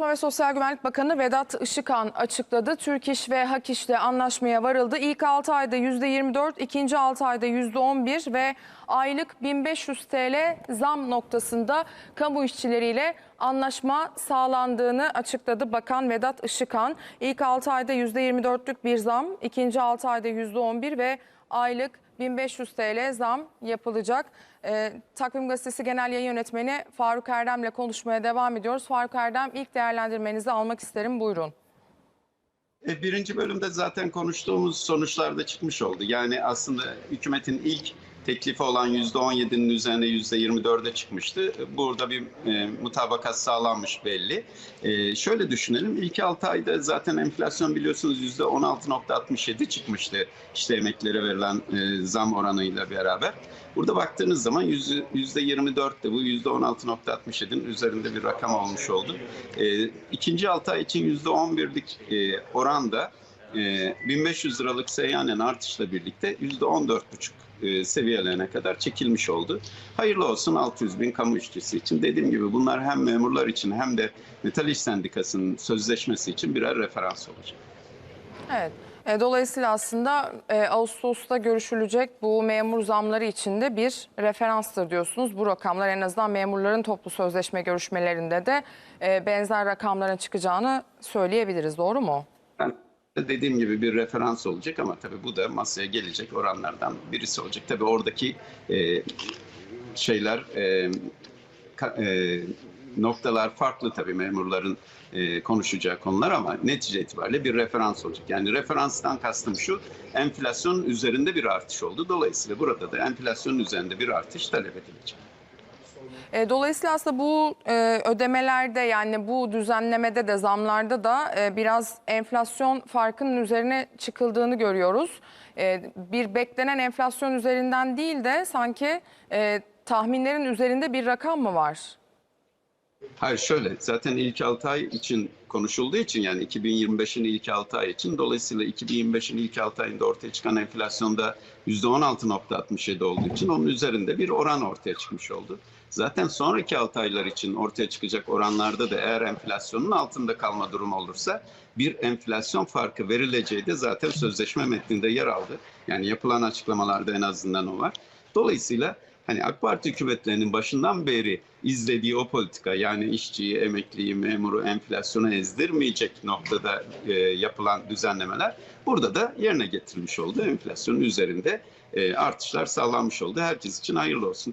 Çalışma ve Sosyal Güvenlik Bakanı Vedat Işıkhan açıkladı. Türk İş ve Hak İş'le anlaşmaya varıldı. İlk 6 ayda %24, ikinci 6 ayda %11 ve aylık 1500 TL zam noktasında kamu işçileriyle anlaşma sağlandığını açıkladı Bakan Vedat Işıkhan. İlk 6 ayda %24'lük bir zam, ikinci 6 ayda %11 ve aylık 1500 TL zam yapılacak. Ee, Takvim Gazetesi Genel Yayın Yönetmeni Faruk Erdem'le konuşmaya devam ediyoruz. Faruk Erdem ilk değerlendirmenizi almak isterim. Buyurun. E, Birinci bölümde zaten konuştuğumuz sonuçlarda çıkmış oldu. Yani aslında hükümetin ilk teklifi olan %17'nin üzerine %24'e çıkmıştı. Burada bir e, mutabakat sağlanmış belli. E, şöyle düşünelim. İlk 6 ayda zaten enflasyon biliyorsunuz %16.67 çıkmıştı. İşte emeklilere verilen e, zam oranıyla beraber. Burada baktığınız zaman yüzde 24 de bu %16.67'nin üzerinde bir rakam olmuş oldu. E, ikinci 6 ay için %11'lik e, oranda e, 1500 liralık seyyanen artışla birlikte %14,5 e, seviyelerine kadar çekilmiş oldu. Hayırlı olsun 600 bin kamu işçisi için. Dediğim gibi bunlar hem memurlar için hem de Metal İş Sendikası'nın sözleşmesi için birer referans olacak. Evet. E, Dolayısıyla aslında e, Ağustos'ta görüşülecek bu memur zamları için de bir referanstır diyorsunuz. Bu rakamlar en azından memurların toplu sözleşme görüşmelerinde de e, benzer rakamların çıkacağını söyleyebiliriz. Doğru mu? Ben dediğim gibi bir referans olacak ama tabii bu da masaya gelecek oranlardan birisi olacak. Tabii oradaki e, şeyler e, ka- e, noktalar farklı tabii memurların e, konuşacağı konular ama netice itibariyle bir referans olacak. Yani referanstan kastım şu enflasyonun üzerinde bir artış oldu. Dolayısıyla burada da enflasyonun üzerinde bir artış talep edilecek. E, Dolayısıyla aslında bu e, ödemelerde yani bu düzenlemede de zamlarda da e, biraz enflasyon farkının üzerine çıkıldığını görüyoruz. Bir beklenen enflasyon üzerinden değil de sanki tahminlerin üzerinde bir rakam mı var? Hayır şöyle zaten ilk 6 ay için konuşulduğu için yani 2025'in ilk 6 ay için dolayısıyla 2025'in ilk 6 ayında ortaya çıkan enflasyonda %16.67 olduğu için onun üzerinde bir oran ortaya çıkmış oldu. Zaten sonraki 6 aylar için ortaya çıkacak oranlarda da eğer enflasyonun altında kalma durumu olursa bir enflasyon farkı verileceği de zaten sözleşme metninde yer aldı. Yani yapılan açıklamalarda en azından o var. Dolayısıyla hani AK Parti hükümetlerinin başından beri izlediği o politika yani işçiyi, emekliyi, memuru enflasyona ezdirmeyecek noktada e, yapılan düzenlemeler burada da yerine getirilmiş oldu. Enflasyonun üzerinde e, artışlar sağlanmış oldu. Herkes için hayırlı olsun.